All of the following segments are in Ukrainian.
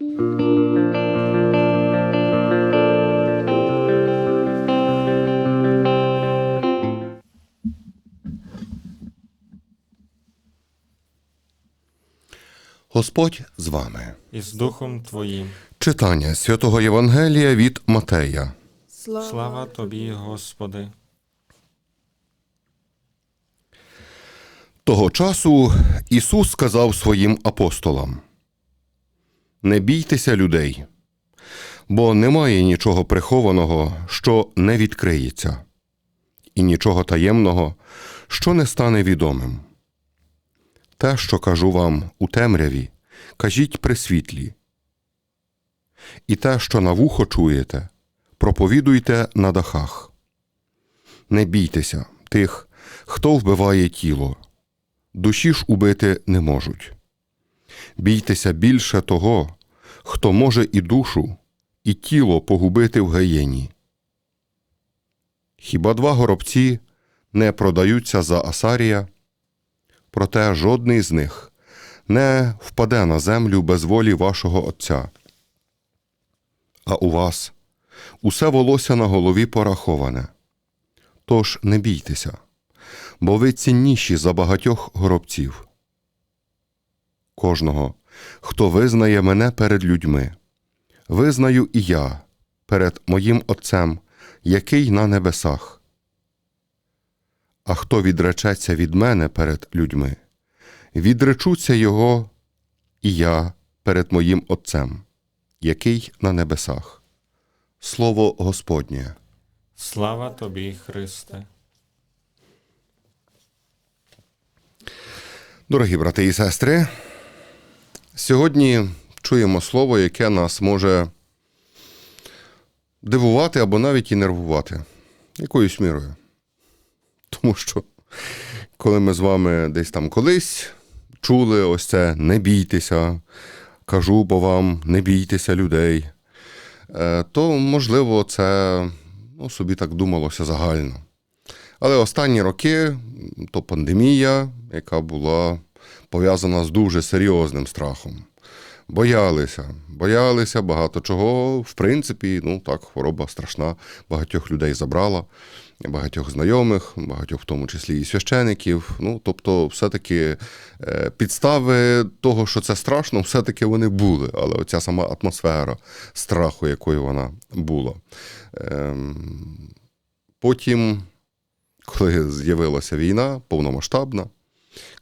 Господь з вами. і з Духом Твоїм. Читання святого Євангелія від Матея. Слава Тобі, Господи. Того часу Ісус сказав своїм апостолам: Не бійтеся людей, бо немає нічого прихованого, що не відкриється, і нічого таємного, що не стане відомим. Те, що кажу вам у темряві, кажіть при світлі. І те, що на вухо чуєте, проповідуйте на дахах. Не бійтеся тих, хто вбиває тіло, душі ж убити не можуть. Бійтеся більше того, хто може і душу, і тіло погубити в гаєні. Хіба два горобці не продаються за асарія? Проте жодний з них не впаде на землю без волі вашого Отця. А у вас усе волосся на голові пораховане. Тож не бійтеся, бо ви цінніші за багатьох горобців. Кожного, хто визнає мене перед людьми, визнаю і я перед моїм Отцем, який на небесах. А хто відречеться від мене перед людьми, відречуться його і я перед моїм Отцем, який на небесах. Слово Господнє. Слава Тобі, Христе. Дорогі брати і сестри, сьогодні чуємо слово, яке нас може дивувати або навіть і нервувати якоюсь мірою. Тому що, коли ми з вами десь там колись чули ось це не бійтеся, кажу бо вам, не бійтеся людей, е, то, можливо, це ну, собі так думалося загально. Але останні роки то пандемія, яка була пов'язана з дуже серйозним страхом. Боялися, боялися багато чого. В принципі, ну так, хвороба страшна, багатьох людей забрала, багатьох знайомих, багатьох, в тому числі і священиків. Ну, тобто, все-таки е, підстави того, що це страшно, все-таки вони були. Але оця сама атмосфера страху, якою вона була. Ем, Потім коли з'явилася війна повномасштабна,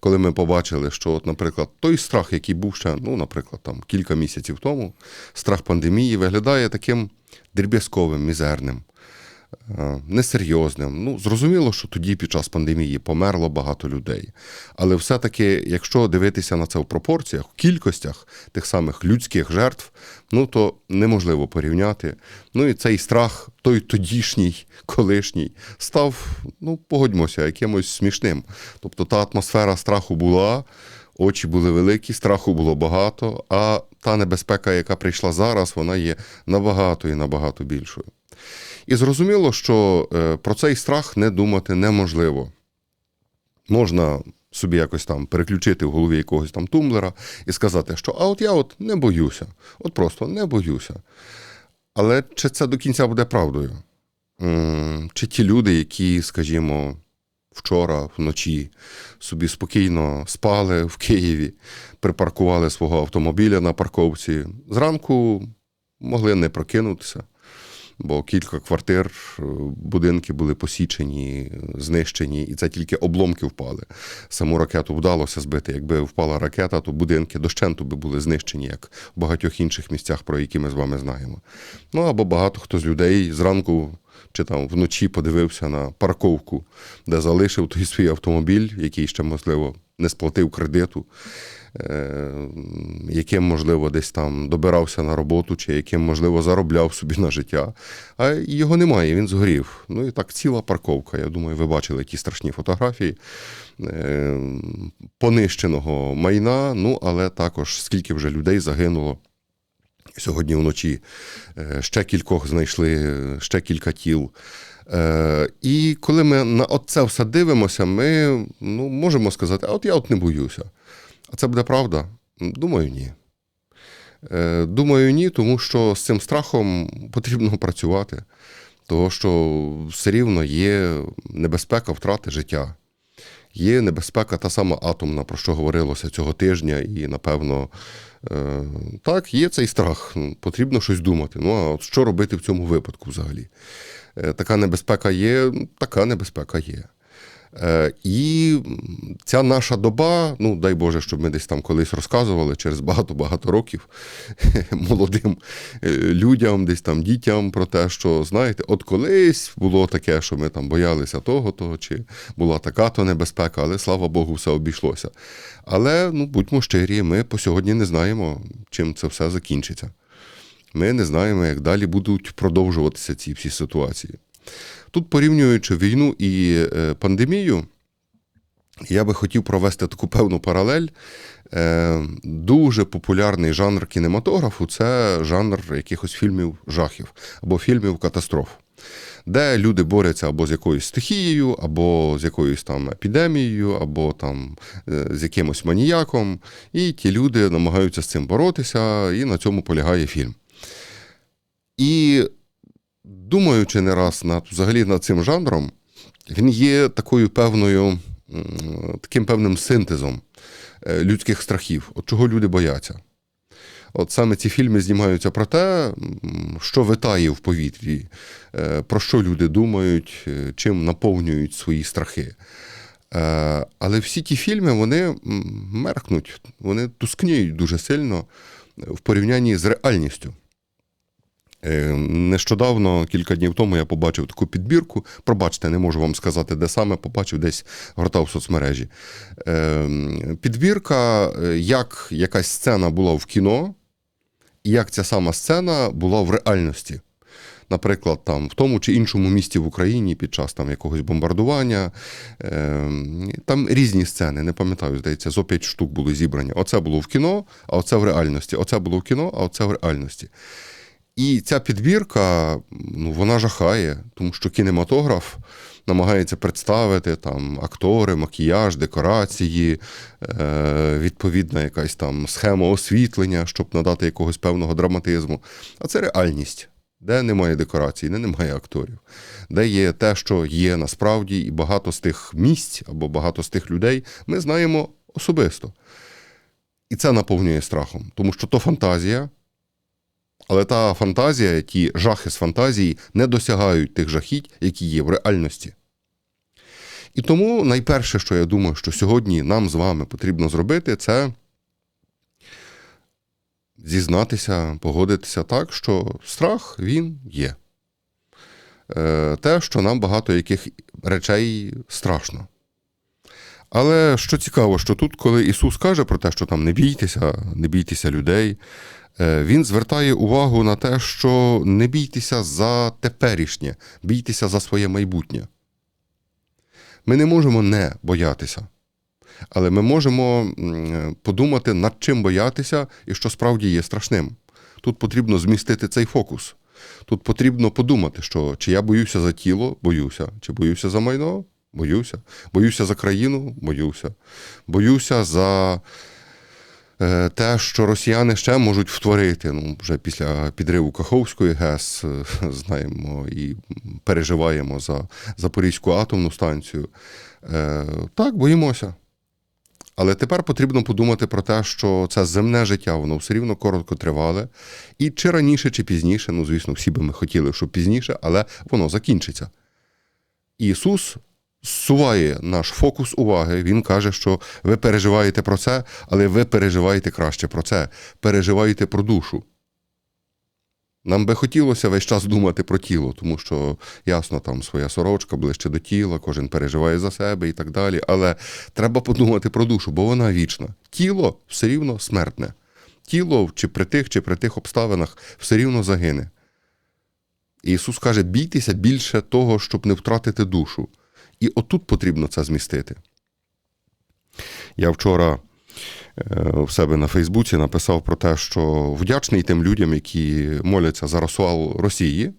коли ми побачили, що, от, наприклад, той страх, який був ще, ну, наприклад, там кілька місяців тому, страх пандемії, виглядає таким дріб'язковим, мізерним, несерйозним. Ну, зрозуміло, що тоді під час пандемії померло багато людей. Але все-таки, якщо дивитися на це в пропорціях, в кількостях тих самих людських жертв, ну то неможливо порівняти. Ну і цей страх, той тодішній, колишній, став, ну, погодьмося, якимось смішним. Тобто та атмосфера страху була, очі були великі, страху було багато, а та небезпека, яка прийшла зараз, вона є набагато і набагато більшою. І зрозуміло, що е, про цей страх не думати неможливо. Можна собі якось там переключити в голові якогось там тумблера і сказати, що а от я от не боюся, от просто не боюся. Але чи це до кінця буде правдою? Чи ті люди, які, скажімо, вчора вночі собі спокійно спали в Києві, припаркували свого автомобіля на парковці, зранку могли не прокинутися, бо кілька квартир, е, будинки були посічені, знищені, і це тільки обломки впали. Саму ракету вдалося збити. Якби впала ракета, то будинки дощенту би були знищені, як в багатьох інших місцях, про які ми з вами знаємо. Ну або багато хто з людей зранку чи там вночі подивився на парковку, де залишив той свій автомобіль, який ще, можливо, не сплатив кредиту, е, яким, можливо, десь там добирався на роботу, чи яким, можливо, заробляв собі на життя. А його немає, він згорів. Ну і так ціла парковка. Я думаю, ви бачили ті страшні фотографії е, понищеного майна. Ну, але також скільки вже людей загинуло. Сьогодні вночі е, ще кількох знайшли, е, ще кілька тіл. Е, І коли ми на це все дивимося, ми ну, можемо сказати, а от я от не боюся. А це буде правда? Думаю, ні. Думаю, ні, тому що з цим страхом потрібно працювати, тому що все рівно є небезпека втрати життя. Є небезпека та сама атомна, про що говорилося цього тижня, і напевно, е, так, є цей страх. Потрібно щось думати. Ну а от що робити в цьому випадку взагалі? Е, Така небезпека є, така небезпека є. Е, І ця наша доба, ну дай Боже, щоб ми десь там колись розказували через багато-багато років молодим е, людям, десь там дітям про те, що знаєте, от колись було таке, що ми там боялися того, того, чи була така то небезпека, але слава Богу, все обійшлося. Але ну будьмо щирі, ми по сьогодні не знаємо, чим це все закінчиться. Ми не знаємо, як далі будуть продовжуватися ці всі ситуації. Тут, порівнюючи війну і е, пандемію, я би хотів провести таку певну паралель. Е, Дуже популярний жанр кінематографу це жанр якихось фільмів жахів або фільмів катастроф, де люди борються або з якоюсь стихією, або з якоюсь там епідемією, або там е, з якимось маніяком. І ті люди намагаються з цим боротися, і на цьому полягає фільм. І думаючи не раз над взагалі над цим жанром, він є такою певною, таким певним синтезом е, людських страхів, от чого люди бояться. От саме ці фільми знімаються про те, що витає в повітрі, е, про що люди думають, е, чим наповнюють свої страхи. Але всі ті фільми вони меркнуть, вони тускніють дуже сильно в порівнянні з реальністю. Е, Нещодавно, кілька днів тому, я побачив таку підбірку. Пробачте, не можу вам сказати, де саме побачив, десь гортав в соцмережі. Е, Підбірка, е, як якась сцена була в кіно, і як ця сама сцена була в реальності. Наприклад, там в тому чи іншому місті в Україні під час там якогось бомбардування. Там різні сцени, не пам'ятаю, здається, зо п'ять штук були зібрані. Оце було в кіно, а оце в реальності. Оце було в кіно, а оце в реальності. І ця підбірка, ну, вона жахає, тому що кінематограф намагається представити там актори, макіяж, декорації, е, відповідна якась там схема освітлення, щоб надати якогось певного драматизму. А це реальність, де немає декорацій, де немає акторів, де є те, що є насправді, і багато з тих місць або багато з тих людей ми знаємо особисто. І це наповнює страхом, тому що то фантазія. Але та фантазія, ті жахи з фантазії не досягають тих жахіть, які є в реальності. І тому найперше, що я думаю, що сьогодні нам з вами потрібно зробити, це зізнатися, погодитися так, що страх він є. Е, Те, що нам багато яких речей страшно. Але що цікаво, що тут, коли Ісус каже про те, що там не бійтеся, не бійтеся людей, Він звертає увагу на те, що не бійтеся за теперішнє, бійтеся за своє майбутнє. Ми не можемо не боятися, але ми можемо подумати, над чим боятися і що справді є страшним. Тут потрібно змістити цей фокус. Тут потрібно подумати, що чи я боюся за тіло, боюся, чи боюся за майно, боюся, боюся за країну, боюся, боюся за е, те, що росіяни ще можуть втворити. Ну, вже після підриву Каховської ГЕС е, знаємо і переживаємо за Запорізьку атомну станцію. Е, Так, боїмося. Але тепер потрібно подумати про те, що це земне життя, воно все рівно коротко тривале. І чи раніше, чи пізніше, ну, звісно, всі би ми хотіли, щоб пізніше, але воно закінчиться. Ісус зсуває наш фокус уваги. Він каже, що ви переживаєте про це, але ви переживаєте краще про це. Переживаєте про душу. Нам би хотілося весь час думати про тіло, тому що ясно, там своя сорочка ближче до тіла, кожен переживає за себе і так далі. Але треба подумати про душу, бо вона вічна. Тіло все рівно смертне. Тіло чи при тих, чи при тих обставинах все рівно загине. Ісус каже: бійтеся більше того, щоб не втратити душу. І отут потрібно це змістити. Я вчора е, в себе на Фейсбуці написав про те, що вдячний тим людям, які моляться за розсуал Росії,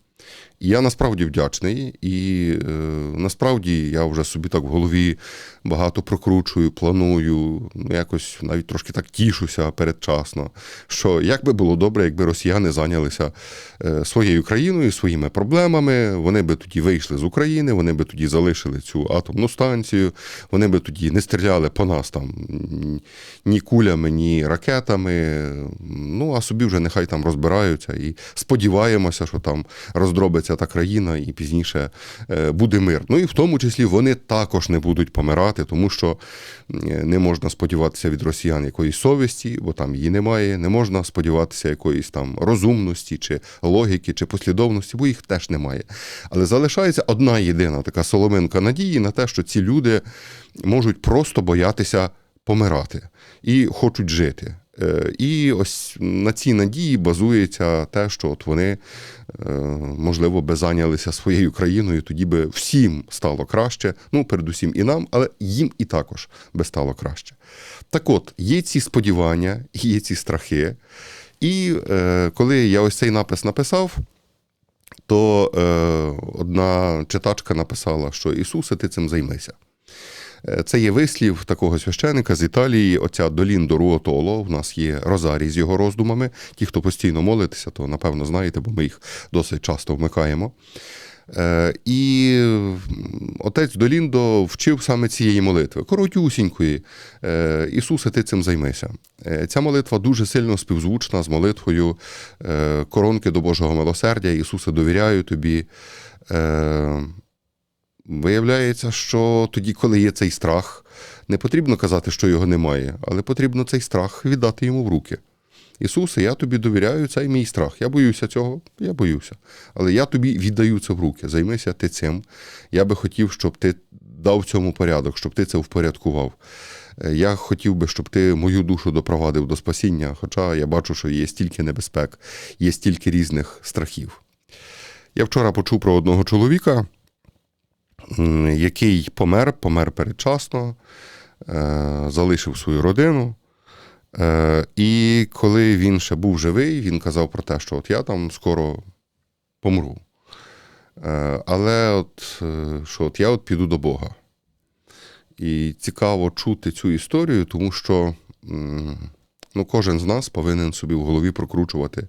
я насправді вдячний, і е, насправді я вже собі так в голові багато прокручую, планую, ну, якось навіть трошки так тішуся передчасно. Що як би було добре, якби росіяни зайнялися е, своєю країною, своїми проблемами, вони би тоді вийшли з України, вони би тоді залишили цю атомну станцію, вони би тоді не стріляли по нас там ні- кулями, ні ракетами. Ну а собі вже нехай там розбираються і сподіваємося, що там роздробиться та країна, і пізніше е, буде мир. Ну і в тому числі вони також не будуть помирати, тому що не можна сподіватися від росіян якоїсь совісті, бо там її немає. Не можна сподіватися якоїсь там розумності, чи логіки, чи послідовності, бо їх теж немає. Але залишається одна єдина така соломинка надії на те, що ці люди можуть просто боятися помирати і хочуть жити. Е, І ось на цій надії базується те, що от вони, е, можливо, би зайнялися своєю країною, тоді би всім стало краще. Ну, передусім і нам, але їм і також би стало краще. Так от, є ці сподівання, є ці страхи. І е, коли я ось цей напис написав, то одна читачка написала, що Ісусе, ти цим займися. Е, Це є вислів такого священика з Італії, отця Доліндо Руотоло. У нас є Розарій з його роздумами. Ті, хто постійно молитеся, то напевно знаєте, бо ми їх досить часто вмикаємо. Е, І отець Доліндо вчив саме цієї молитви, коротюсінької. Е, Ісусе, ти цим займися. Ця молитва дуже сильно співзвучна з молитвою коронки до Божого милосердя. Ісусе, довіряю тобі. Виявляється, що тоді, коли є цей страх, не потрібно казати, що його немає, але потрібно цей страх віддати йому в руки. Ісусе, я тобі довіряю, цей мій страх. Я боюся цього, я боюся. Але я тобі віддаю це в руки. Займися ти цим. Я би хотів, щоб ти дав цьому порядок, щоб ти це впорядкував. Е, Я хотів би, щоб ти мою душу допровадив до спасіння, хоча я бачу, що є стільки небезпек, є стільки різних страхів. Я вчора почув про одного чоловіка, який помер, помер передчасно, е, залишив свою родину. Е, І коли він ще був живий, він казав про те, що от я там скоро помру. Е, Але от, що от я от піду до Бога. І цікаво чути цю історію, тому що ну, кожен з нас повинен собі в голові прокручувати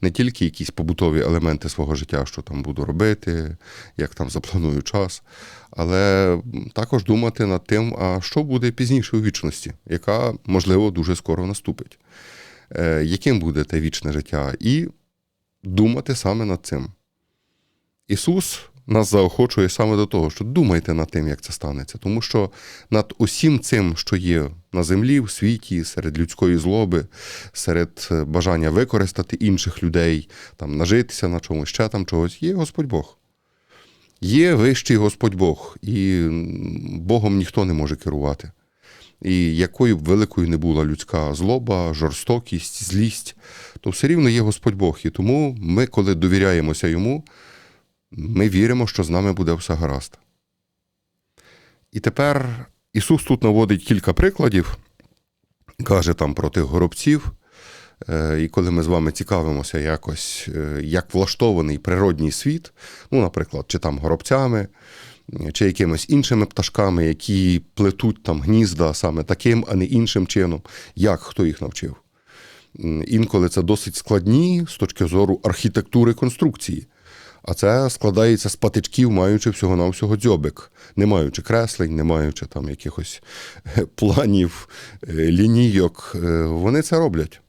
не тільки якісь побутові елементи свого життя, що там буду робити, як там запланую час, але також думати над тим, а що буде пізніше у вічності, яка, можливо, дуже скоро наступить. Е, Яким буде те вічне життя? І думати саме над цим. Ісус нас заохочує саме до того, що думайте над тим, як це станеться, тому що над усім цим, що є на землі, в світі, серед людської злоби, серед е, бажання використати інших людей, там нажитися на чомусь, ще там чогось, є Господь Бог. Є вищий Господь Бог, і Богом ніхто не може керувати. І якою б великою не була людська злоба, жорстокість, злість, то все рівно є Господь Бог. І тому ми, коли довіряємося йому, ми віримо, що з нами буде все гаразд. І тепер Ісус тут наводить кілька прикладів, каже там про тих горобців. Е, І коли ми з вами цікавимося якось, е, як влаштований природній світ, ну, наприклад, чи там горобцями, чи якимись іншими пташками, які плетуть там гнізда саме таким, а не іншим чином, як хто їх навчив. Інколи це досить складні з точки зору архітектури конструкції. А це складається з патичків, маючи всього-навсього дзьобик, не маючи креслень, не маючи там якихось е, планів, е, лінійок. Е, Вони це роблять.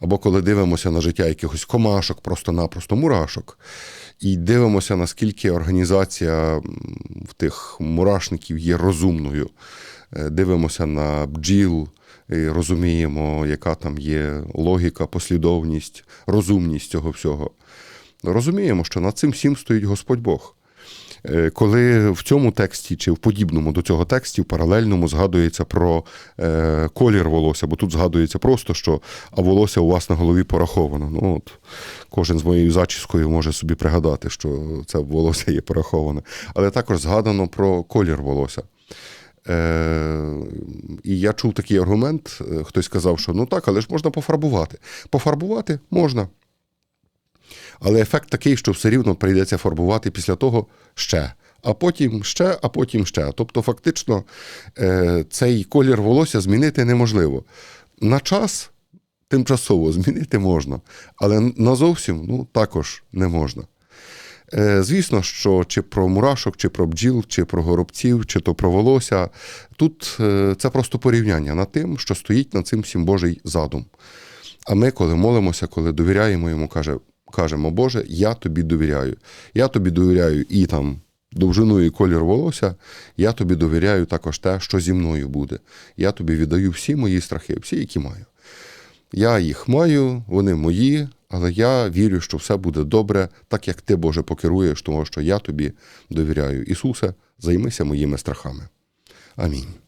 Або коли дивимося на життя якихось комашок, просто-напросто мурашок, і дивимося, наскільки організація в тих мурашників є розумною. Дивимося на бджіл, і розуміємо, яка там є логіка, послідовність, розумність цього всього. Розуміємо, що над цим всім стоїть Господь Бог. Е, Коли в цьому тексті чи в подібному до цього тексті, в паралельному згадується про е, колір волосся, бо тут згадується просто, що а волосся у вас на голові пораховано. Ну, от, кожен з моєю зачіскою може собі пригадати, що це волосся є пораховане. Але також згадано про колір волосся. Е, і я чув такий аргумент, е, хтось сказав, що ну так, але ж можна пофарбувати. Пофарбувати можна. Але ефект такий, що все рівно прийдеться фарбувати після того ще. А потім ще, а потім ще. Тобто, фактично, е, цей колір волосся змінити неможливо. На час тимчасово змінити можна, але назовсім ну, також не можна. Е, Звісно, що чи про мурашок, чи про бджіл, чи про горобців, чи то про волосся. Тут е, це просто порівняння над тим, що стоїть над цим всім Божий задум. А ми, коли молимося, коли довіряємо йому, каже, кажемо, Боже, я тобі довіряю. Я тобі довіряю і там довжину і колір волосся, я тобі довіряю також те, що зі мною буде. Я тобі віддаю всі мої страхи, всі, які маю. Я їх маю, вони мої, але я вірю, що все буде добре, так як ти, Боже, покеруєш, тому що я тобі довіряю. Ісусе, займися моїми страхами. Амінь.